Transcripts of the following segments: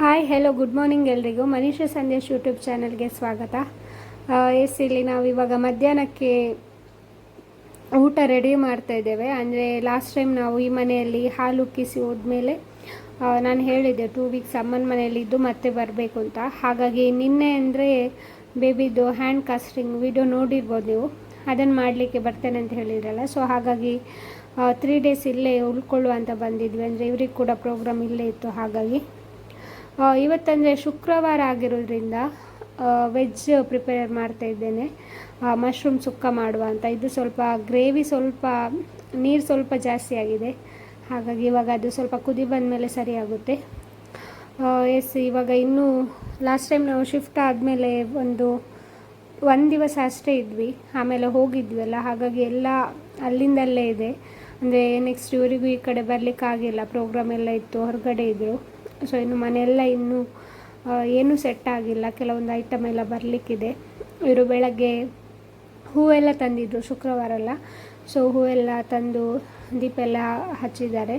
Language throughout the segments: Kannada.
ಹಾಯ್ ಹೆಲೋ ಗುಡ್ ಮಾರ್ನಿಂಗ್ ಎಲ್ರಿಗೂ. ಮನೀಷ ಸಂದೇಶ್ ಯೂಟ್ಯೂಬ್ ಚಾನಲ್ಗೆ ಸ್ವಾಗತ. ಎಸ್, ಇಲ್ಲಿ ನಾವು ಇವಾಗ ಮಧ್ಯಾಹ್ನಕ್ಕೆ ಊಟ ರೆಡಿ ಮಾಡ್ತಾ ಇದ್ದೇವೆ. ಅಂದರೆ ಲಾಸ್ಟ್ ಟೈಮ್ ನಾವು ಈ ಮನೆಯಲ್ಲಿ ಹಾಲು ಉಕ್ಕಿಸಿ ಹೋದ್ಮೇಲೆ ನಾನು ಹೇಳಿದ್ದೆ ಟೂ ವೀಕ್ಸ್ ಅಮ್ಮನ ಮನೆಯಲ್ಲಿ ಇದ್ದು ಮತ್ತೆ ಬರಬೇಕು ಅಂತ. ಹಾಗಾಗಿ ನಿನ್ನೆ ಅಂದರೆ ಬೇಬಿದು ಹ್ಯಾಂಡ್ ಕಾಸ್ಟಿಂಗ್ ವಿಡಿಯೋ ನೋಡಿರ್ಬೋದು ನೀವು. ಅದನ್ನು ಮಾಡಲಿಕ್ಕೆ ಬರ್ತೇನೆ ಅಂತ ಹೇಳಿದ್ರಲ್ಲ. ಸೊ ಹಾಗಾಗಿ ತ್ರೀ ಡೇಸ್ ಇಲ್ಲೇ ಉಳ್ಕೊಳ್ಳುವ ಅಂತ ಬಂದಿದ್ವಿ. ಅಂದರೆ ಇವ್ರಿಗೆ ಕೂಡ ಪ್ರೋಗ್ರಾಮ್ ಇಲ್ಲೇ ಇತ್ತು. ಹಾಗಾಗಿ ಇವತ್ತಂದರೆ ಶುಕ್ರವಾರ ಆಗಿರೋದ್ರಿಂದ ವೆಜ್ ಪ್ರಿಪೇರ್ ಮಾಡ್ತಾ ಇದ್ದೇನೆ. ಮಶ್ರೂಮ್ ಸುಕ್ಕ ಮಾಡುವ ಅಂತ. ಇದು ಸ್ವಲ್ಪ ಗ್ರೇವಿ ಸ್ವಲ್ಪ, ನೀರು ಸ್ವಲ್ಪ ಜಾಸ್ತಿ ಆಗಿದೆ. ಹಾಗಾಗಿ ಇವಾಗ ಅದು ಸ್ವಲ್ಪ ಕುದಿ ಬಂದಮೇಲೆ ಸರಿ ಆಗುತ್ತೆ. ಎಸ್ ಇವಾಗ ಇನ್ನೂ ಲಾಸ್ಟ್ ಟೈಮ್ ನಾವು ಶಿಫ್ಟ್ ಆದಮೇಲೆ ಒಂದು ಒಂದು ದಿವಸ ಅಷ್ಟೇ ಇದ್ವಿ. ಆಮೇಲೆ ಹೋಗಿದ್ವಲ್ಲ, ಹಾಗಾಗಿ ಎಲ್ಲ ಅಲ್ಲಿಂದಲ್ಲೇ ಇದೆ. ಅಂದರೆ ನೆಕ್ಸ್ಟ್ ಇವರಿಗೂ ಈ ಕಡೆ ಬರಲಿಕ್ಕಾಗಿಲ್ಲ ಪ್ರೋಗ್ರಾಮ್ ಎಲ್ಲ ಇತ್ತು, ಹೊರಗಡೆ ಇದ್ದರು ಸೊ ಇನ್ನು ಮನೆಯೆಲ್ಲ ಇನ್ನೂ ಏನೂ ಸೆಟ್ ಆಗಿಲ್ಲ. ಕೆಲವೊಂದು ಐಟಮ್ ಎಲ್ಲ ಬರಲಿಕ್ಕಿದೆ. ಇವರು ಬೆಳಗ್ಗೆ ಹೂವೆಲ್ಲ ತಂದಿದ್ದರು ಶುಕ್ರವಾರ ಎಲ್ಲ ಸೊ ಹೂವೆಲ್ಲ ತಂದು ದೀಪ ಎಲ್ಲ ಹಚ್ಚಿದ್ದಾರೆ.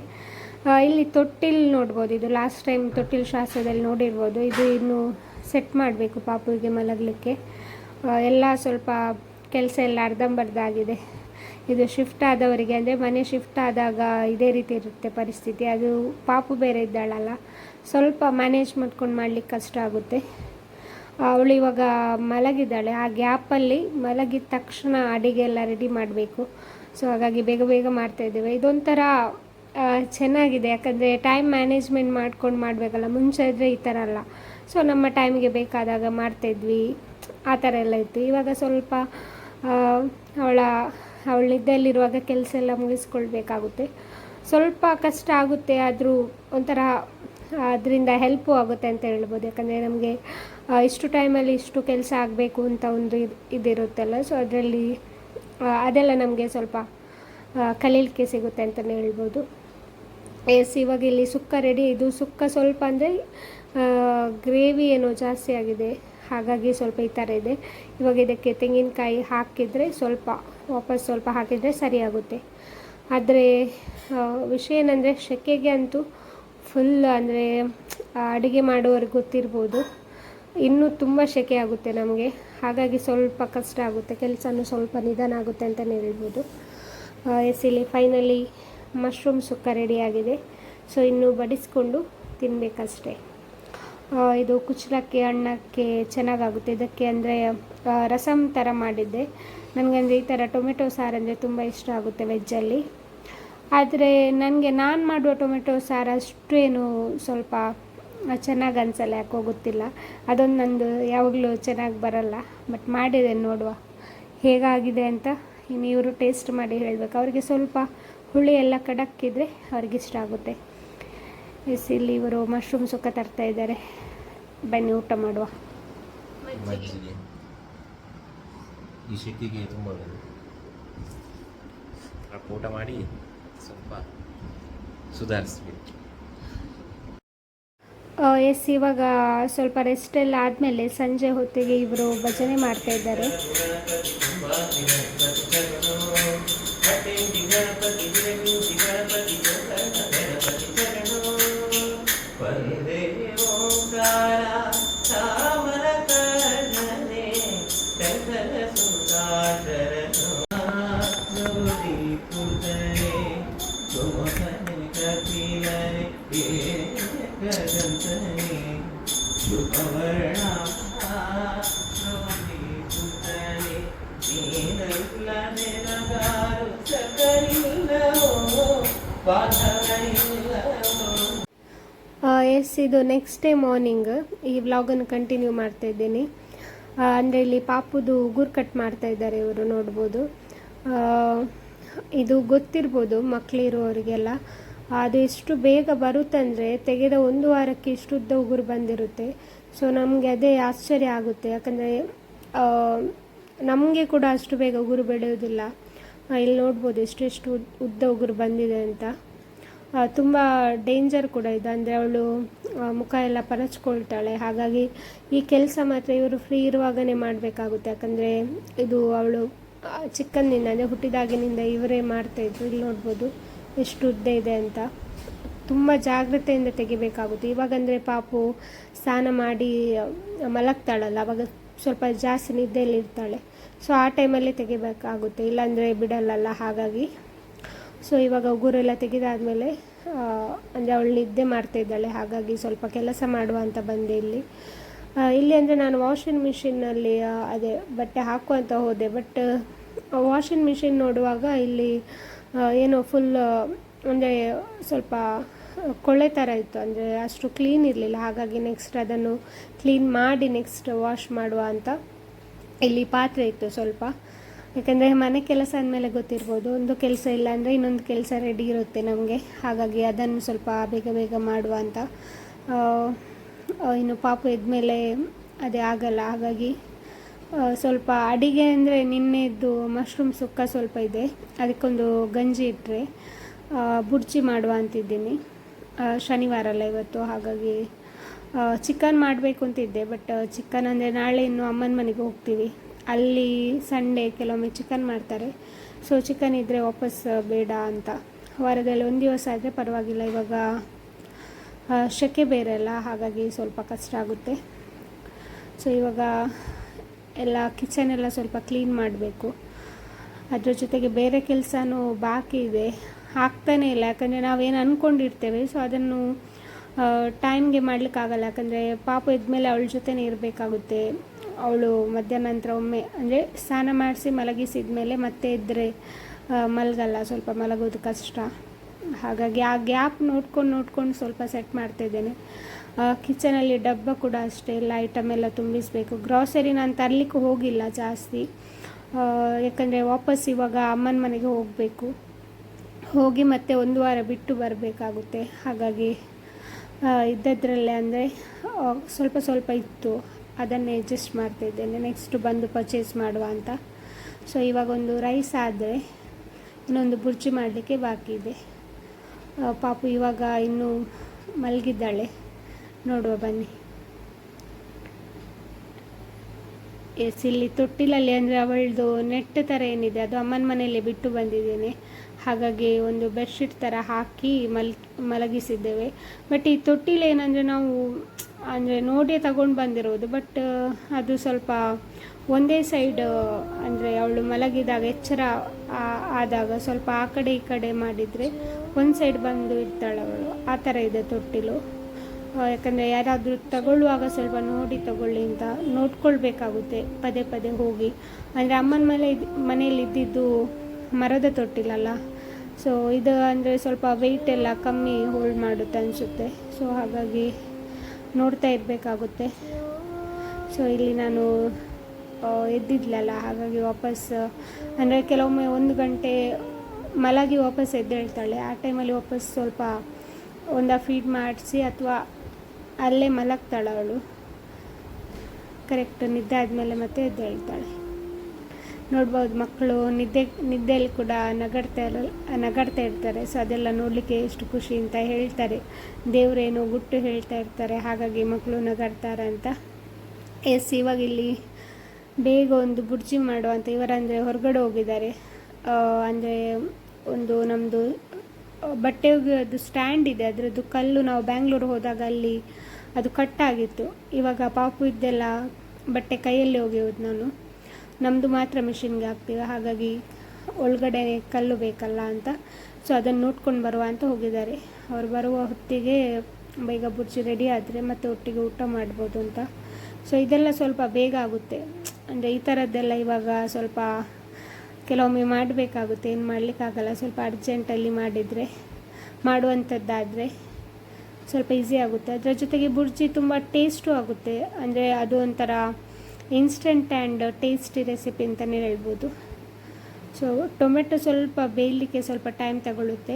ಇಲ್ಲಿ ತೊಟ್ಟಿಲ್ ನೋಡ್ಬೋದು. ಇದು ಲಾಸ್ಟ್ ಟೈಮ್ ತೊಟ್ಟಿಲ್ ಶಾಸ್ತ್ರದಲ್ಲಿ ನೋಡಿರ್ಬೋದು. ಇದು ಇನ್ನು ಸೆಟ್ ಮಾಡಬೇಕು ಪಾಪುವಿಗೆ ಮಲಗಲಿಕ್ಕೆ. ಎಲ್ಲ ಸ್ವಲ್ಪ ಕೆಲಸ ಎಲ್ಲ ಅರ್ಧಂಬರ್ಧ ಆಗಿದೆ. ಇದು ಶಿಫ್ಟ್ ಆದವರಿಗೆ ಅಂದರೆ ಮನೆ ಶಿಫ್ಟ್ ಆದಾಗ ಇದೇ ರೀತಿ ಇರುತ್ತೆ ಪರಿಸ್ಥಿತಿ. ಅದು ಪಾಪು ಬೇರೆ ಇದ್ದಾಳಲ್ಲ, ಸ್ವಲ್ಪ ಮ್ಯಾನೇಜ್ ಮಾಡ್ಕೊಂಡು ಮಾಡ್ಲಿಕ್ಕೆ ಕಷ್ಟ ಆಗುತ್ತೆ. ಅವಳು ಇವಾಗ ಮಲಗಿದ್ದಾಳೆ, ಆ ಗ್ಯಾಪಲ್ಲಿ ಮಲಗಿದ ತಕ್ಷಣ ಅಡಿಗೆ ಎಲ್ಲ ರೆಡಿ ಮಾಡಬೇಕು. ಸೊ ಹಾಗಾಗಿ ಬೇಗ ಬೇಗ ಮಾಡ್ತಾ ಇದ್ದೇವೆ. ಇದೊಂಥರ ಚೆನ್ನಾಗಿದೆ. ಯಾಕಂದರೆ ಟೈಮ್ ಮ್ಯಾನೇಜ್ಮೆಂಟ್ ಮಾಡ್ಕೊಂಡು ಮಾಡಬೇಕಲ್ಲ, ಮುಂಚೆ ಇದ್ದರೆ ಈ ಥರ ಅಲ್ಲ. ಸೊ ನಮ್ಮ ಟೈಮ್ಗೆ ಬೇಕಾದಾಗ ಮಾಡ್ತಾಯಿದ್ವಿ ಆ ಥರ ಎಲ್ಲ ಇತ್ತು. ಇವಾಗ ಸ್ವಲ್ಪ ಅವಳ ಅವಳ ಕೆಲಸ ಎಲ್ಲ ಮುಗಿಸ್ಕೊಳ್ಬೇಕಾಗುತ್ತೆ. ಸ್ವಲ್ಪ ಕಷ್ಟ ಆಗುತ್ತೆ, ಆದರೂ ಒಂಥರ ಅದರಿಂದ ಹೆಲ್ಪು ಆಗುತ್ತೆ ಅಂತ ಹೇಳ್ಬೋದು. ಯಾಕಂದರೆ ನಮಗೆ ಇಷ್ಟು ಟೈಮಲ್ಲಿ ಇಷ್ಟು ಕೆಲಸ ಆಗಬೇಕು ಅಂತ ಒಂದು ಇದು, ಇದಿರುತ್ತಲ್ಲ. ಸೊ ಅದರಲ್ಲಿ ಅದೆಲ್ಲ ನಮಗೆ ಸ್ವಲ್ಪ ಕಲೀಲಿಕ್ಕೆ ಸಿಗುತ್ತೆ ಅಂತಲೇ ಹೇಳ್ಬೋದು. ಎಸ್ ಇವಾಗ ಇಲ್ಲಿ ಸುಕ್ಕ ರೆಡಿ ಇದು ಸುಕ್ಕ ಸ್ವಲ್ಪ ಅಂದರೆ ಗ್ರೇವಿ ಏನೋ ಜಾಸ್ತಿ ಆಗಿದೆ. ಹಾಗಾಗಿ ಸ್ವಲ್ಪ ಈ ಥರ ಇದೆ. ಇವಾಗ ಇದಕ್ಕೆ ತೆಂಗಿನಕಾಯಿ ಹಾಕಿದರೆ ಸ್ವಲ್ಪ ವಾಪಸ್ ಸ್ವಲ್ಪ ಹಾಕಿದರೆ ಸರಿಯಾಗುತ್ತೆ. ಆದರೆ ವಿಷಯ ಏನಂದರೆ ಸೆಕೆಗೆ ಅಂತೂ ಫುಲ್ ಅಂದರೆ ಅಡುಗೆ ಮಾಡೋರಿಗೆ ಗೊತ್ತಿರ್ಬೋದು. ಇನ್ನೂ ತುಂಬ ಸೆಕೆ ಆಗುತ್ತೆ ನಮಗೆ. ಹಾಗಾಗಿ ಸ್ವಲ್ಪ ಕಷ್ಟ ಆಗುತ್ತೆ. ಕೆಲಸನೂ ಸ್ವಲ್ಪ ನಿಧಾನ ಆಗುತ್ತೆ ಅಂತಲೇ ಹೇಳ್ಬೋದು. ಎಸ್ ಇಲ್ಲಿ ಫೈನಲಿ ಮಶ್ರೂಮ್ ಸುಕ್ಕ ರೆಡಿಯಾಗಿದೆ ಸೊ ಇನ್ನು ಬಡಿಸ್ಕೊಂಡು ತಿನ್ನಬೇಕಷ್ಟೇ ಇದು ಕುಚ್ಚಲಕ್ಕಿ ಅನ್ನಕ್ಕೆ ಚೆನ್ನಾಗಾಗುತ್ತೆ. ಇದಕ್ಕೆ ಅಂದರೆ ರಸಮ್ ಥರ ಮಾಡಿದ್ದೆ. ನನಗಂದರೆ ಈ ಥರ ಟೊಮೆಟೊ ಸಾರು ಅಂದರೆ ತುಂಬ ಇಷ್ಟ ಆಗುತ್ತೆ ವೆಜ್ಜಲ್ಲಿ ಆದರೆ ನನಗೆ ನಾನು ಮಾಡುವ ಟೊಮೆಟೊ ಸಾರು ಅಷ್ಟು ಏನು ಸ್ವಲ್ಪ ಚೆನ್ನಾಗಿ ಅನ್ಸಲ್ಲ, ಯಾಕೋ ಗೊತ್ತಿಲ್ಲ. ಅದೊಂದು ನಂದು ಯಾವಾಗಲೂ ಚೆನ್ನಾಗಿ ಬರಲ್ಲ ಬಟ್ ಮಾಡಿದೆ ನೋಡುವ. ಹೇಗಾಗಿದೆ ಅಂತ ಇನ್ನು ಇವರು ಟೇಸ್ಟ್ ಮಾಡಿ ಹೇಳಬೇಕು. ಅವರಿಗೆ ಸ್ವಲ್ಪ ಹುಳಿ ಎಲ್ಲ ಕಡಕ್ಕಿದ್ರೆ ಅವ್ರಿಗೆ ಇಷ್ಟ ಆಗುತ್ತೆ. ಎಸ್, ಇಲ್ಲಿ ಇವರು ಮಶ್ರೂಮ್ ಸುಕ್ಕ ತರ್ತಾ ಇದ್ದಾರೆ. ಬನ್ನಿ ಊಟ ಮಾಡುವ. ಈ ಶೆಕೆಗೆ ತುಂಬ ಊಟ ಮಾಡಿ ಸ್ವಲ್ಪ ಸುಧಾರಿಸ್ಬೇಕು. ಎಸ್, ಇವಾಗ ಸ್ವಲ್ಪ ರೆಸ್ಟ್ ಎಲ್ಲ ಆದಮೇಲೆ ಸಂಜೆ ಹೊತ್ತಿಗೆ ಇವರು ಭಜನೆ ಮಾಡ್ತಾ ಇದ್ದಾರೆ. ಎಸ್ ಇದು ನೆಕ್ಸ್ಟ್ ಡೇ ಮಾರ್ನಿಂಗ್ ಈ ವ್ಲಾಗನ್ನು ಕಂಟಿನ್ಯೂ ಮಾಡ್ತಾ ಇದ್ದೀನಿ. ಅಂದರೆ ಇಲ್ಲಿ ಪಾಪುದು ಉಗುರು ಕಟ್ ಮಾಡ್ತಾ ಇದ್ದಾರೆ ಇವರು, ನೋಡ್ಬೋದು. ಇದು ಗೊತ್ತಿರ್ಬೋದು ಮಕ್ಕಳಿರೋರಿಗೆಲ್ಲ ಅದು ಎಷ್ಟು ಬೇಗ ಬರುತ್ತಂದರೆ ತೆಗೆದ ಒಂದು ವಾರಕ್ಕೆ ಇಷ್ಟುದ್ದ ಉಗುರು ಬಂದಿರುತ್ತೆ. ಸೊ ನಮಗೆ ಅದೇ ಆಶ್ಚರ್ಯ ಆಗುತ್ತೆ. ಯಾಕಂದರೆ ನಮಗೆ ಕೂಡ ಅಷ್ಟು ಬೇಗ ಉಗುರು ಬೆಳೆಯೋದಿಲ್ಲ. ಇಲ್ಲಿ ನೋಡ್ಬೋದು ಎಷ್ಟೆಷ್ಟು ಉದ್- ಉದ್ದ ಉಗುರು ಬಂದಿದೆ ಅಂತ. ತುಂಬ ಡೇಂಜರ್ ಕೂಡ ಇದೆ. ಅಂದರೆ ಅವಳು ಮುಖ ಎಲ್ಲ ಪರಚ್ಕೊಳ್ತಾಳೆ. ಹಾಗಾಗಿ ಈ ಕೆಲಸ ಮಾತ್ರ ಇವರು ಫ್ರೀ ಇರುವಾಗನೇ ಮಾಡಬೇಕಾಗುತ್ತೆ. ಯಾಕಂದರೆ ಇದು ಅವಳು ಚಿಕ್ಕಂದಿನಿಂದ, ಅಂದರೆ ಹುಟ್ಟಿದಾಗಿನಿಂದ ಇವರೇ ಮಾಡ್ತಾಯಿದ್ರು ಇಲ್ಲಿ ನೋಡ್ಬೋದು ಎಷ್ಟು ಉದ್ದ ಇದೆ ಅಂತ. ತುಂಬ ಜಾಗ್ರತೆಯಿಂದ ತೆಗಿಬೇಕಾಗುತ್ತೆ. ಇವಾಗಂದರೆ ಪಾಪು ಸ್ನಾನ ಮಾಡಿ ಮಲಗ್ತಾಳಲ್ಲ. ಅವಾಗ ಸ್ವಲ್ಪ ಜಾಸ್ತಿ ನಿದ್ದೆಯಲ್ಲಿ ಇರ್ತಾಳೆ ಸೊ ಆ ಟೈಮಲ್ಲೇ ತೆಗಿಬೇಕಾಗುತ್ತೆ. ಇಲ್ಲಾಂದರೆ ಬಿಡಲ್ಲಲ್ಲ. ಹಾಗಾಗಿ ಸೊ ಇವಾಗ ಉಗುರೆಲ್ಲ ತೆಗೆದಾದ್ಮೇಲೆ ಅಂದರೆ ಅವಳು ನಿದ್ದೆ ಮಾಡ್ತಾ ಇದ್ದಾಳೆ, ಹಾಗಾಗಿ ಸ್ವಲ್ಪ ಕೆಲಸ ಮಾಡುವ ಅಂತ ಬಂದೆ ಇಲ್ಲಿ. ಇಲ್ಲಿ ಅಂದರೆ ನಾನು ವಾಷಿಂಗ್ ಮಿಷಿನ್ನಲ್ಲಿ ಅದೇ ಬಟ್ಟೆ ಹಾಕುವಂತ ಹೋದೆ ಬಟ್ ವಾಷಿಂಗ್ ಮಿಷಿನ್ ನೋಡುವಾಗ ಇಲ್ಲಿ ಏನೋ ಫುಲ್ ಅಂದರೆ ಸ್ವಲ್ಪ ಕೊಳೆ ಥರ ಇತ್ತು, ಅಂದರೆ ಅಷ್ಟು ಕ್ಲೀನ್ ಇರಲಿಲ್ಲ, ಹಾಗಾಗಿ ನೆಕ್ಸ್ಟ್ ಅದನ್ನು ಕ್ಲೀನ್ ಮಾಡಿ ನೆಕ್ಸ್ಟ್ ವಾಶ್ ಮಾಡುವ ಅಂತ ಇಲ್ಲಿ ಪಾತ್ರೆ ಇತ್ತು ಸ್ವಲ್ಪ. ಯಾಕಂದರೆ ಮನೆ ಕೆಲಸ ಅಂದಮೇಲೆ ಗೊತ್ತಿರ್ಬೋದು. ಒಂದು ಕೆಲಸ ಇಲ್ಲ ಅಂದರೆ ಇನ್ನೊಂದು ಕೆಲಸ ರೆಡಿ ಇರುತ್ತೆ ನಮಗೆ. ಹಾಗಾಗಿ ಅದನ್ನು ಸ್ವಲ್ಪ ಬೇಗ ಬೇಗ ಮಾಡುವ ಅಂತ. ಇನ್ನು ಪಾಪು ಎದ್ಮೇಲೆ ಅದೇ ಆಗಲ್ಲ. ಹಾಗಾಗಿ ಸ್ವಲ್ಪ ಅಡಿಗೆ ಅಂದರೆ ನಿನ್ನೆದ್ದು ಮಶ್ರೂಮ್ ಸುಕ್ಕ ಸ್ವಲ್ಪ ಇದೆ. ಅದಕ್ಕೊಂದು ಗಂಜಿ ಇಟ್ಟರೆ ಬುಡ್ಜಿ ಮಾಡುವ ಅಂತಿದ್ದೀನಿ. ಶನಿವಾರ ಅಲ್ಲ ಇವತ್ತು. ಹಾಗಾಗಿ ಚಿಕನ್ ಮಾಡಬೇಕು ಅಂತಿದ್ದೆ. ಬಟ್ ಚಿಕನ್ ಅಂದರೆ ನಾಳೆ ಇನ್ನು ಅಮ್ಮನ ಮನೆಗೆ ಹೋಗ್ತೀವಿ. ಅಲ್ಲಿ ಸಂಡೇ ಕೆಲವೊಮ್ಮೆ ಚಿಕನ್ ಮಾಡ್ತಾರೆ. ಸೊ ಚಿಕನ್ ಇದ್ದರೆ ವಾಪಸ್ ಬೇಡ ಅಂತ. ವಾರದಲ್ಲಿ ಒಂದು ದಿವಸ ಆದರೆ ಪರವಾಗಿಲ್ಲ. ಇವಾಗ ಸೆಕೆ ಬೇರೆ ಅಲ್ಲ. ಹಾಗಾಗಿ ಸ್ವಲ್ಪ ಕಷ್ಟ ಆಗುತ್ತೆ. ಸೊ ಇವಾಗ ಎಲ್ಲ ಕಿಚನ್ ಎಲ್ಲ ಸ್ವಲ್ಪ ಕ್ಲೀನ್ ಮಾಡಬೇಕು. ಅದ್ರ ಜೊತೆಗೆ ಬೇರೆ ಕೆಲಸನೂ ಬಾಕಿ ಇದೆ. ಆಗ್ತಾನೇ ಇಲ್ಲ. ಯಾಕಂದರೆ ನಾವೇನು ಅಂದ್ಕೊಂಡಿರ್ತೇವೆ ಸೊ ಅದನ್ನು ಟೈಮ್ಗೆ ಮಾಡಲಿಕ್ಕಾಗಲ್ಲ. ಯಾಕಂದರೆ ಪಾಪ ಇದ್ಮೇಲೆ ಅವಳ ಜೊತೆನೇ ಇರಬೇಕಾಗುತ್ತೆ. ಅವಳು ಮಧ್ಯಾಹ್ನ ನಂತರ ಒಮ್ಮೆ, ಅಂದರೆ ಸ್ನಾನ ಮಾಡಿಸಿ ಮಲಗಿಸಿದ ಮೇಲೆ ಮತ್ತೆ ಇದ್ದರೆ ಮಲಗಲ್ಲ, ಸ್ವಲ್ಪ ಮಲಗೋದು ಕಷ್ಟ. ಹಾಗಾಗಿ ಆ ಗ್ಯಾಪ್ ನೋಡ್ಕೊಂಡು ನೋಡ್ಕೊಂಡು ಸ್ವಲ್ಪ ಸೆಟ್ ಮಾಡ್ತಿದ್ದೇನೆ ಕಿಚನಲ್ಲಿ ಡಬ್ಬ ಕೂಡ ಅಷ್ಟೇ, ಎಲ್ಲ ಐಟಮ್ ಎಲ್ಲ ತುಂಬಿಸಬೇಕು. ಗ್ರಾಸರಿ ನಾನು ತರಲಿಕ್ಕೆ ಹೋಗಿಲ್ಲ ಜಾಸ್ತಿ. ಯಾಕಂದರೆ ವಾಪಸ್ ಇವಾಗ ಅಮ್ಮನ ಮನೆಗೆ ಹೋಗಬೇಕು. ಹೋಗಿ ಮತ್ತೆ ಒಂದು ವಾರ ಬಿಟ್ಟು ಬರಬೇಕಾಗುತ್ತೆ. ಹಾಗಾಗಿ ಇದ್ದದ್ರಲ್ಲೇ ಅಂದರೆ ಸ್ವಲ್ಪ ಸ್ವಲ್ಪ ಇತ್ತು. ಅದನ್ನೇ ಅಡ್ಜಸ್ಟ್ ಮಾಡ್ತಾಯಿದ್ದೇನೆ ನೆಕ್ಸ್ಟ್ ಬಂದು ಪರ್ಚೇಸ್ ಮಾಡುವ ಅಂತ. ಸೊ ಇವಾಗ ಒಂದು ರೈಸ್ ಆದರೆ ಇನ್ನೊಂದು ಬುರ್ಜಿ ಮಾಡಲಿಕ್ಕೆ ಬಾಕಿ ಇದೆ. ಪಾಪು ಇವಾಗ ಇನ್ನೂ ಮಲಗಿದ್ದಾಳೆ. ನೋಡುವ ಬನ್ನಿ. ಎಸ್ ಇಲ್ಲಿ ತೊಟ್ಟಿಲಲ್ಲಿ ಅಂದರೆ ಅವಳದು ನೆಟ್ ಥರ ಏನಿದೆ, ಅದು ಅಮ್ಮನ ಮನೆಯಲ್ಲೇ ಬಿಟ್ಟು ಬಂದಿದ್ದೇನೆ. ಹಾಗಾಗಿ ಒಂದು ಬೆಡ್ಶೀಟ್ ಥರ ಹಾಕಿ ಮಲ್, ಮಲಗಿಸಿದ್ದೇವೆ. ಬಟ್ ಈ ತೊಟ್ಟಿಲು ಏನಂದರೆ ನಾವು, ಅಂದರೆ ನೋಡಿ ತಗೊಂಡು ಬಂದಿರೋದು. ಬಟ್ ಅದು ಸ್ವಲ್ಪ ಒಂದೇ ಸೈಡ್ ಅಂದರೆ ಅವಳು ಮಲಗಿದಾಗ ಎಚ್ಚರ ಆದಾಗ ಸ್ವಲ್ಪ ಆ ಕಡೆ ಈ ಕಡೆ ಮಾಡಿದರೆ ಒಂದು ಸೈಡ್ ಬಂದು ಇರ್ತಾಳೆ ಅವಳು. ಆ ಥರ ಇದೆ ತೊಟ್ಟಿಲು. ಯಾಕಂದರೆ ಯಾರಾದರೂ ತಗೊಳ್ಳುವಾಗ ಸ್ವಲ್ಪ ನೋಡಿ ತಗೊಳ್ಳಿ ಅಂತ ನೋಡ್ಕೊಳ್ಬೇಕಾಗುತ್ತೆ. ಪದೇ ಪದೇ ಹೋಗಿ. ಅಂದರೆ ಅಮ್ಮನ ಮನೆ ಮನೆಯಲ್ಲಿ ಇದ್ದಿದ್ದು ಮರದ ತೊಟ್ಟಿಲಲ್ಲ. ಸೊ ಇದು ಅಂದರೆ ಸ್ವಲ್ಪ ವೆಯ್ಟ್ ಎಲ್ಲ ಕಮ್ಮಿ ಹೋಲ್ಡ್ ಮಾಡುತ್ತೆ ಅನಿಸುತ್ತೆ. ಸೊ ಹಾಗಾಗಿ ನೋಡ್ತಾ ಇರಬೇಕಾಗುತ್ತೆ. ಸೊ ಇಲ್ಲಿ ನಾನು ಎದ್ದಿದ್ಲಲ್ಲ, ಹಾಗಾಗಿ ವಾಪಸ್, ಅಂದರೆ ಕೆಲವೊಮ್ಮೆ ಒಂದು ಗಂಟೆ ಮಲಗಿ ವಾಪಸ್ ಎದ್ದೇಳ್ತಾಳೆ. ಆ ಟೈಮಲ್ಲಿ ವಾಪಸ್ ಸ್ವಲ್ಪ ಒಂದು ಫೀಡ್ ಮಾಡಿಸಿ ಅಥವಾ ಅಲ್ಲೇ ಮಲಗ್ತಾಳೆ ಅವಳು. ಕರೆಕ್ಟ್ ನಿದ್ದೆ ಆದಮೇಲೆ ಮತ್ತೆ ಎದ್ದೇಳ್ತಾಳೆ. ನೋಡ್ಬೋದು, ಮಕ್ಕಳು ನಿದ್ದೆ, ನಿದ್ದೆಯಲ್ಲಿ ಕೂಡ ನಗಾಡ್ತಾ ಇರಲ್ಲ, ನಗಾಡ್ತಾ ಇರ್ತಾರೆ. ಸೊ ಅದೆಲ್ಲ ನೋಡಲಿಕ್ಕೆ ಎಷ್ಟು ಖುಷಿ ಅಂತ ಹೇಳ್ತಾರೆ. ದೇವರೇನು ಗುಟ್ಟು ಹೇಳ್ತಾ ಇರ್ತಾರೆ, ಹಾಗಾಗಿ ಮಕ್ಕಳು ನಗಾಡ್ತಾರೆ ಅಂತ. ಎಸ್ ಇವಾಗ ಇಲ್ಲಿ ಬೇಗ ಒಂದು ಬುರ್ಜಿ ಮಾಡುವಂತ ಇವರಂದರೆ ಹೊರಗಡೆ ಹೋಗಿದ್ದಾರೆ. ಅಂದರೆ ಒಂದು ನಮ್ಮದು ಬಟ್ಟೆ ಒಗೆಯೋದು ಸ್ಟ್ಯಾಂಡ್ ಇದೆ, ಅದರದ್ದು ಕಲ್ಲು ನಾವು ಬ್ಯಾಂಗ್ಳೂರು ಹೋದಾಗ ಅಲ್ಲಿ ಅದು ಕಟ್ಟಾಗಿತ್ತು ಇವಾಗ ಪಾಪು ಇದ್ದೆಲ್ಲ ಬಟ್ಟೆ ಕೈಯಲ್ಲಿ ಒಗೆಯೋದು ನಾನು. ನಮ್ಮದು ಮಾತ್ರ ಮಿಷಿನ್ಗೆ ಹಾಕ್ತೀವಿ. ಹಾಗಾಗಿ ಒಳಗಡೆ ಕಲ್ಲು ಬೇಕಲ್ಲ ಅಂತ. ಸೊ ಅದನ್ನು ನೋಡ್ಕೊಂಡು ಬರುವ ಅಂತ ಹೋಗಿದ್ದಾರೆ. ಅವ್ರು ಬರುವ ಹೊತ್ತಿಗೆ ಬೇಗ ಬುರ್ಜಿ ರೆಡಿ ಆದರೆ ಮತ್ತೆ ಒಟ್ಟಿಗೆ ಊಟ ಮಾಡ್ಬೋದು ಅಂತ. ಸೊ ಇದೆಲ್ಲ ಸ್ವಲ್ಪ ಬೇಗ ಆಗುತ್ತೆ. ಅಂದರೆ ಈ ಥರದ್ದೆಲ್ಲ ಇವಾಗ ಸ್ವಲ್ಪ ಕೆಲವೊಮ್ಮೆ ಮಾಡಬೇಕಾಗುತ್ತೆ. ಏನು ಮಾಡಲಿಕ್ಕಾಗಲ್ಲ. ಸ್ವಲ್ಪ ಅರ್ಜೆಂಟಲ್ಲಿ ಮಾಡಿದರೆ ಮಾಡುವಂಥದ್ದಾದರೆ ಸ್ವಲ್ಪ ಈಸಿ ಆಗುತ್ತೆ. ಅದರ ಜೊತೆಗೆ ಬುರ್ಜಿ ತುಂಬ ಟೇಸ್ಟು ಆಗುತ್ತೆ. ಅಂದರೆ ಅದು ಒಂಥರ ಇನ್ಸ್ಟೆಂಟ್ ಆ್ಯಂಡ್ ಟೇಸ್ಟಿ ರೆಸಿಪಿ ಅಂತಲೇ ಹೇಳ್ಬೋದು. ಸೊ, ಟೊಮೆಟೊ ಸ್ವಲ್ಪ ಬೇಯಲಿಕ್ಕೆ ಸ್ವಲ್ಪ ಟೈಮ್ ತಗೊಳ್ಳುತ್ತೆ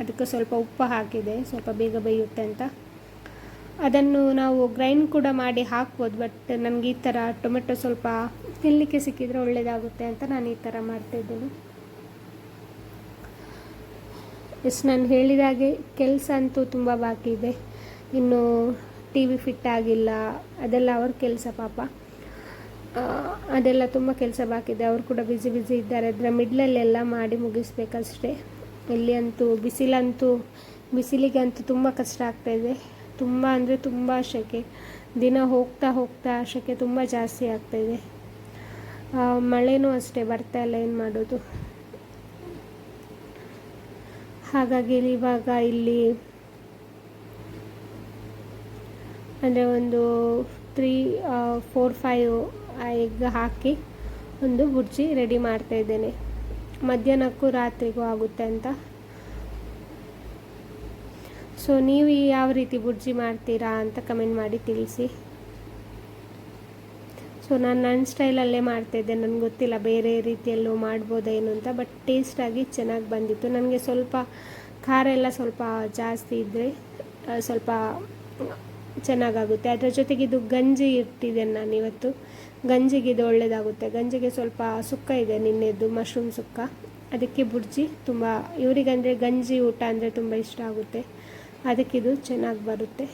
ಅದಕ್ಕೆ ಸ್ವಲ್ಪ ಉಪ್ಪು ಹಾಕಿದೆ. ಸ್ವಲ್ಪ ಬೇಗ ಬೇಯುತ್ತೆ ಅಂತ. ಅದನ್ನು ನಾವು ಗ್ರೈಂಡ್ ಕೂಡ ಮಾಡಿ ಹಾಕ್ಬೋದು, ಬಟ್ ನನಗೆ ಈ ಥರ ಟೊಮೆಟೊ ಸ್ವಲ್ಪ ತಿನ್ನಲಿಕ್ಕೆ ಸಿಕ್ಕಿದರೆ ಒಳ್ಳೆಯದಾಗುತ್ತೆ ಅಂತ ನಾನು ಈ ಥರ ಮಾಡ್ತಾಯಿದ್ದೀನಿ ಎಸ್, ನಾನು ಹೇಳಿದಾಗೆ ಕೆಲಸ ಅಂತೂ ತುಂಬ ಬಾಕಿ ಇದೆ. ಇನ್ನು ಟಿ ವಿ ಫಿಟ್ ಆಗಿಲ್ಲ. ಅದೆಲ್ಲ ಅವ್ರ ಕೆಲಸ ಪಾಪ. ಅದೆಲ್ಲ ತುಂಬ ಕೆಲಸ ಬಾಕಿದೆ ಅವರು ಕೂಡ ಬ್ಯುಸಿ ಬ್ಯುಸಿ ಇದ್ದಾರೆ. ಅದರ ಮಿಡ್ಲಲ್ಲೆಲ್ಲ ಮಾಡಿ ಮುಗಿಸ್ಬೇಕಷ್ಟೇ. ಇಲ್ಲಿ ಅಂತೂ ಬಿಸಿಲಂತೂ ಬಿಸಿಲಿಗಂತೂ ತುಂಬ ಕಷ್ಟ ಆಗ್ತಾಯಿದೆ ತುಂಬ ಅಂದರೆ ತುಂಬ ಸೆಕೆ ದಿನ ಹೋಗ್ತಾ ಹೋಗ್ತಾ ಸೆಕೆ ತುಂಬ ಜಾಸ್ತಿ ಆಗ್ತಾಯಿದೆ ಮಳೆನೂ ಅಷ್ಟೇ, ಬರ್ತಾ ಇಲ್ಲ, ಏನು ಮಾಡೋದು? ಹಾಗಾಗಿ ಇವಾಗ ಇಲ್ಲಿ ಅಂದರೆ ಒಂದು ತ್ರೀ ಫೋರ್ ಫೈವ್ ಎಗ್ ಹಾಕಿ ಒಂದು ಬುರ್ಜಿ ರೆಡಿ ಮಾಡ್ತಾ ಇದ್ದೇನೆ. ಮಧ್ಯಾಹ್ನಕ್ಕೂ ರಾತ್ರಿಗೂ ಆಗುತ್ತೆ ಅಂತ. ಸೊ ನೀವು ಯಾವ ರೀತಿ ಬುರ್ಜಿ ಮಾಡ್ತೀರಾ ಅಂತ ಕಮೆಂಟ್ ಮಾಡಿ ತಿಳಿಸಿ. ಸೊ ನಾನು ನನ್ನ ಸ್ಟೈಲಲ್ಲೇ ಮಾಡ್ತಾಯಿದ್ದೆ ನನಗೆ ಗೊತ್ತಿಲ್ಲ ಬೇರೆ ರೀತಿಯಲ್ಲೂ ಮಾಡ್ಬೋದೇನು ಅಂತ ಬಟ್ ಟೇಸ್ಟಾಗಿ ಚೆನ್ನಾಗಿ ಬಂದಿತ್ತು. ನನಗೆ ಸ್ವಲ್ಪ ಖಾರ ಎಲ್ಲ ಸ್ವಲ್ಪ ಜಾಸ್ತಿ ಇದ್ದರೆ ಸ್ವಲ್ಪ ಚೆನ್ನಾಗಾಗುತ್ತೆ. ಅದರ ಜೊತೆಗೆ ಇದು ಗಂಜಿ ಇಟ್ಟಿದ್ದೇನೆ ನಾನು ಇವತ್ತು. ಗಂಜಿಗೆ ಇದು ಒಳ್ಳೆಯದಾಗುತ್ತೆ ಗಂಜಿಗೆ ಸ್ವಲ್ಪ ಸುಕ್ಕ ಇದೆ ನಿನ್ನೆದ್ದು ಮಶ್ರೂಮ್ ಸುಕ್ಕ. ಅದಕ್ಕೆ ಬುರ್ಜಿ ತುಂಬ, ಇವರಿಗಂದರೆ ಗಂಜಿ ಊಟ ಅಂದರೆ ತುಂಬ ಇಷ್ಟ ಆಗುತ್ತೆ. ಅದಕ್ಕಿದು ಚೆನ್ನಾಗಿ ಬರುತ್ತೆ.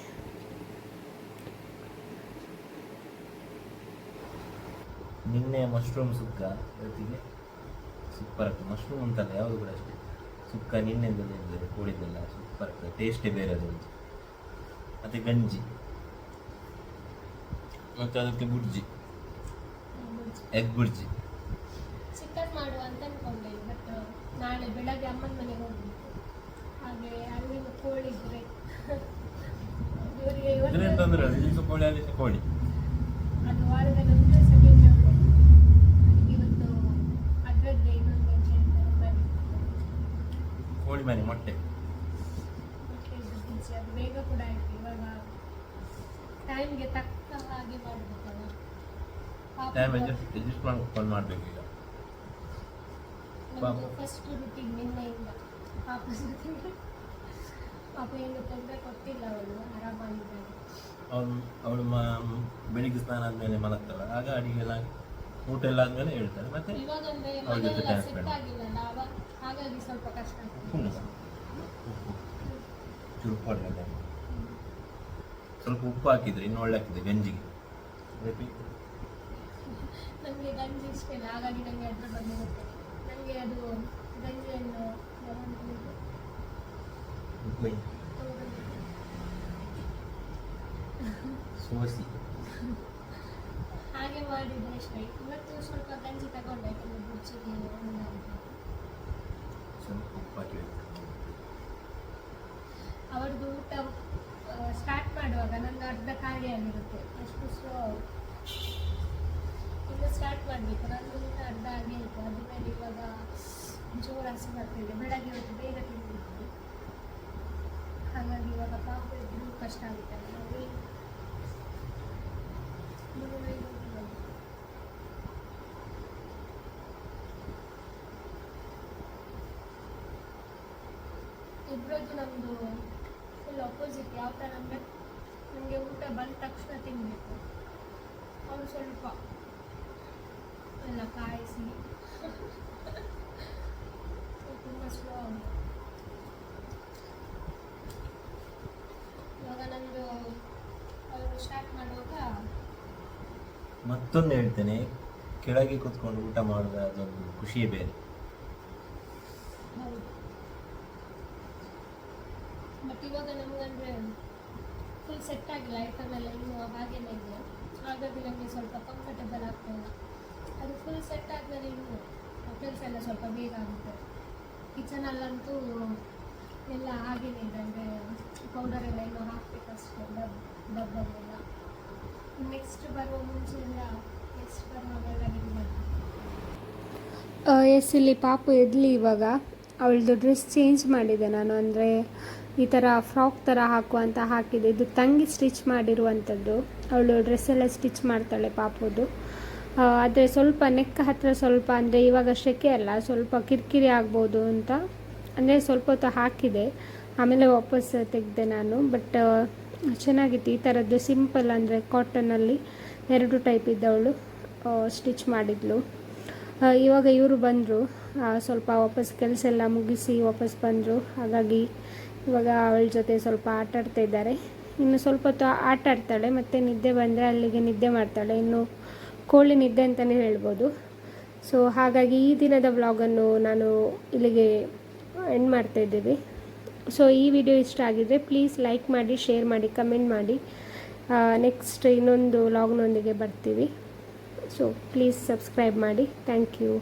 ನಿನ್ನೆ ಮಶ್ರೂಮ್ ಸುಕ್ಕ, ಇವತ್ತಿಗೆ ಸೂಪರ್ ಆಗ್ತದೆ ಮಶ್ರೂಮ್ ಅಂತಲ್ಲ, ಯಾವುದು ಕೂಡ ಅಷ್ಟೇ. ಸುಕ್ಕ ನಿನ್ನೆ ಇರ್ತದೆ ಕೂಡಿದ್ದೆಲ್ಲ ಸೂಪರ್ ಆಗ್ತದೆ ಟೇಸ್ಟೇ ಬೇರೆ ಅದೊಂದು ಮತ್ತು ಗಂಜಿ. ಮತ್ತು ಅದಕ್ಕೆ ಬುರ್ಜಿ. ಎಗ್ ಬುರ್ಜಿ. ಚಿಕನ್ ಮಾಡುವ ಅಂತ ಅನ್ಕೊಂಡೆ ಬಟ್ ನಾಳೆ ಬೆಳಗ್ಗೆ ಅಮ್ಮನ ಮನೆಗೆ ಹೋಗ್ಬೇಕು. ಹಾಗೆ ಅಲ್ಲಿ ಕೋಳಿ ಇದ್ರೆ. ಇವರಿಗೆ ಇವತ್ತು ತೊಂದರೆ ಇಲ್ಲಿ ಕೋಳಿ ಅಲ್ಲಿ ಕೋಳಿ? ಅದು ವಾರದಲ್ಲಿ ನಂತರ ಸೆಕೆಂಡ್ ಇವತ್ತು ಅದರದ್ದೇ ಇನ್ನೊಂದು ಕೋಳಿ ಮನೆ ಮೊಟ್ಟೆ ಮತ್ತೆ ಇದು ಬೀಚ್ ಅದು ಬೇಗ ಕೂಡ ಆಯ್ತು ಇವಾಗ ಟೈಮ್ಗೆ ತಕ್ಕ ಹಾಗೆ ಮಾಡಬೇಕಲ್ಲ ಟೈಮ್ ಅಡ್ಜಸ್ಟ್ ಅಡ್ಜಸ್ಟ್ ಮಾಡ್ಕೊಂಡು ಮಾಡಬೇಕು ನಮ್ಮದು ಫಸ್ಟ್ ರುಟೀನ್ ನಿನ್ನೆಯಿಂದ. ಪಾಪ ಜೊತೆಗೆ. ಪಾಪ ಏನು ತೊಂದರೆ ಕೊಟ್ಟಿಲ್ಲ ಅವಳು ಆರಾಮಾಗಿದ್ದಾಳೆ. ಅವಳು ಅವಳು ಮ ಬೆಳಿಗ್ಗೆ ಸ್ನಾನ ಆದಮೇಲೆ ಮಲಗ್ತಾಳೆ. ಆಗ ಅಡಿಗೆ ಎಲ್ಲ ಊಟ ಎಲ್ಲ ಆದಮೇಲೆ ಹೇಳ್ತಾರೆ ಮತ್ತೆ ಇವಾಗ ಅಂದ್ರೆ ಅವ್ರ ಜೊತೆ ಮನೆಯೆಲ್ಲ time ಸೆಟ್ spend. ಆಗಿಲ್ಲಲ್ಲ ಅವಾಗ ಹಾಗಾಗಿ ಸ್ವಲ್ಪ ಕಷ್ಟ ಆಗ್ತದೆ. ಸ್ವಲ್ಪ ಉಪ್ಪು ಹಾಕಿದ್ರೆ ಇನ್ನು ಒಳ್ಳೆ ಆಗ್ತದೆ ಗಂಜಿಗೆ. ನನಗೆ ಗಂಜಿ ಇಷ್ಟ ಇಲ್ಲ. ಹಾಗಾಗಿ ನನಗೆ ಅದ್ರ ಬಗ್ಗೆ ಗೊತ್ತಿಲ್ಲ. ನನಗೆ ಅದು ಗಂಜಿಯನ್ನು ಸೋಸಿ. ಹಾಗೆ ಮಾಡಿದ್ರೆ ಇಷ್ಟ ಇವತ್ತು ಸ್ವಲ್ಪ ಗಂಜಿ ತಗೊಂಡೆ ಯಾಕಂದ್ರೆ ಅವ್ರದ್ದು ಊಟ ಸ್ಟಾರ್ಟ್ ಮಾಡುವಾಗ ನಂದು ಅರ್ಧ ಖಾಲಿ ಆಗಿರುತ್ತೆ. ಅಷ್ಟು ಇನ್ನು ಸ್ಟಾರ್ಟ್ ಮಾಡಬೇಕು ನಂದು ಊಟ ಅರ್ಧ ಆಗಿ ಆಯಿತು ಅದ್ರ ಮೇಲೆ ಇವಾಗ ಜೋರು ಹಸಿ ಬರ್ತಿದೆ ಬೆಳಗ್ಗೆ ಇವತ್ತು ಬೇಗ ತಿಂದಿದ್ದು ಹಾಗಾಗಿ ಇವಾಗ ಪಾಪ ಇದ್ರೂ ಕಷ್ಟ ಆಗುತ್ತೆ ನಮಗೆ ಇಬ್ಬರದ್ದು ನಮ್ಮದು ಫುಲ್ ಅಪೋಸಿಟ್ ಯಾವ ಥರ ಅಂದರೆ ನನಗೆ ಊಟ ಬಂದ ತಕ್ಷಣ ತಿನ್ನಬೇಕು ಅವಳು ಸ್ವಲ್ಪ ಇವಾಗ ನಂದು ಅವರು ಸ್ಟಾರ್ಟ್ ಮಾಡುವಾಗ ಮತ್ತೊಂದು ಹೇಳ್ತೇನೆ ಕೆಳಗೆ ಕುತ್ಕೊಂಡು ಊಟ ಮಾಡಿದ ಅದೊಂದು ಖುಷಿಯೇ ಬೇರೆ ಹೌದು. ಬಟ್ ಇವಾಗ ನಮಗಂದ್ರೆ ಫುಲ್ ಸೆಟ್ ಆಗಿಲ್ಲ ಐಟಮ್ ಎಲ್ಲ ಇನ್ನೂ ಹಾಗೇನೆ ಇದೆ. ಹಾಗಾಗಿ ನಮಗೆ ಸ್ವಲ್ಪ ಕಂಫರ್ಟೇಬಲ್ ಆಗ್ತಾ ಇಲ್ಲ ಅದು ಫುಲ್ ಸೆಟ್ ಆದಮೇಲೆ ಇನ್ನು ಕೆಲಸ ಎಲ್ಲ ಸ್ವಲ್ಪ ಬೇಗ ಆಗುತ್ತೆ. ಕಿಚನಲ್ಲಂತೂ ಎಲ್ಲ ಹಾಗೇನೇ ಇದೆ. ಅಂದರೆ ಪೌಡರ್ ಎಲ್ಲ ಇನ್ನೂ ಅಷ್ಟು, ಡಬ್, ಡಬ್ಬಲ್ಲೆಲ್ಲ. ನೆಕ್ಸ್ಟ್ ಬರುವ ಮುಂಚೆಯಿಂದ ನೆಕ್ಸ್ಟ್ ಬರುವಾಗೆಲ್ಲ ಮಾಡಬೇಕು. ಎಸ್ ಇಲ್ಲಿ ಪಾಪು ಎದ್ಲಿ ಇವಾಗ. ಅವಳದು ಡ್ರೆಸ್ ಚೇಂಜ್ ಮಾಡಿದೆ ನಾನು. ಅಂದರೆ ಈ ಥರ ಫ್ರಾಕ್ ಥರ ಹಾಕುವಂತ ಹಾಕಿದೆ. ಇದು ತಂಗಿ ಸ್ಟಿಚ್ ಮಾಡಿರುವಂಥದ್ದು ಅವಳು ಡ್ರೆಸ್ ಎಲ್ಲ ಸ್ಟಿಚ್ ಮಾಡ್ತಾಳೆ ಪಾಪುದು. ಆದರೆ ಸ್ವಲ್ಪ ನೆಕ್ಕ ಹತ್ತಿರ ಸ್ವಲ್ಪ, ಅಂದರೆ ಇವಾಗ ಸೆಕೆ ಅಲ್ಲ, ಸ್ವಲ್ಪ ಕಿರಿಕಿರಿ ಆಗ್ಬೋದು ಅಂತ. ಅಂದರೆ ಸ್ವಲ್ಪ ಹೊತ್ತು ಹಾಕಿದೆ. ಆಮೇಲೆ ವಾಪಸ್ ತೆಗೆದೆ ನಾನು. ಬಟ್ ಚೆನ್ನಾಗಿತ್ತು. ಈ ಥರದ್ದು ಸಿಂಪಲ್ ಅಂದರೆ ಕಾಟನಲ್ಲಿ ಎರಡು ಟೈಪ್ ಇದ್ದವಳು ಸ್ಟಿಚ್ ಮಾಡಿದ್ಲು. ಇವಾಗ ಇವರು ಬಂದರು. ಸ್ವಲ್ಪ ವಾಪಸ್ ಕೆಲಸ ಎಲ್ಲ ಮುಗಿಸಿ ವಾಪಸ್ ಬಂದರು. ಹಾಗಾಗಿ ಇವಾಗ ಅವಳ ಜೊತೆ ಸ್ವಲ್ಪ ಆಟ ಆಡ್ತಾ ಇದ್ದಾರೆ. ಇನ್ನು ಸ್ವಲ್ಪ ಹೊತ್ತು ಆಟ ಆಡ್ತಾಳೆ ಮತ್ತು ನಿದ್ದೆ ಬಂದರೆ ಅಲ್ಲಿಗೆ ನಿದ್ದೆ ಮಾಡ್ತಾಳೆ. ಇನ್ನು ಕೋಳಿ ನಿದ್ದೆ ಅಂತಲೇ ಹೇಳ್ಬೋದು. ಸೊ ಹಾಗಾಗಿ ಈ ದಿನದ ವ್ಲಾಗನ್ನು ನಾನು ಇಲ್ಲಿಗೆ ಎಂಡ್ ಮಾಡ್ತಾ ಇದ್ದೀವಿ. ಸೊ ಈ ವಿಡಿಯೋ ಇಷ್ಟ ಆಗಿದ್ದರೆ ಪ್ಲೀಸ್ ಲೈಕ್ ಮಾಡಿ ಶೇರ್ ಮಾಡಿ ಕಮೆಂಟ್ ಮಾಡಿ. ನೆಕ್ಸ್ಟ್ ಇನ್ನೊಂದು ವ್ಲಾಗ್ನೊಂದಿಗೆ ಬರ್ತೀವಿ. ಸೊ ಪ್ಲೀಸ್ ಸಬ್ಸ್ಕ್ರೈಬ್ ಮಾಡಿ. Thank you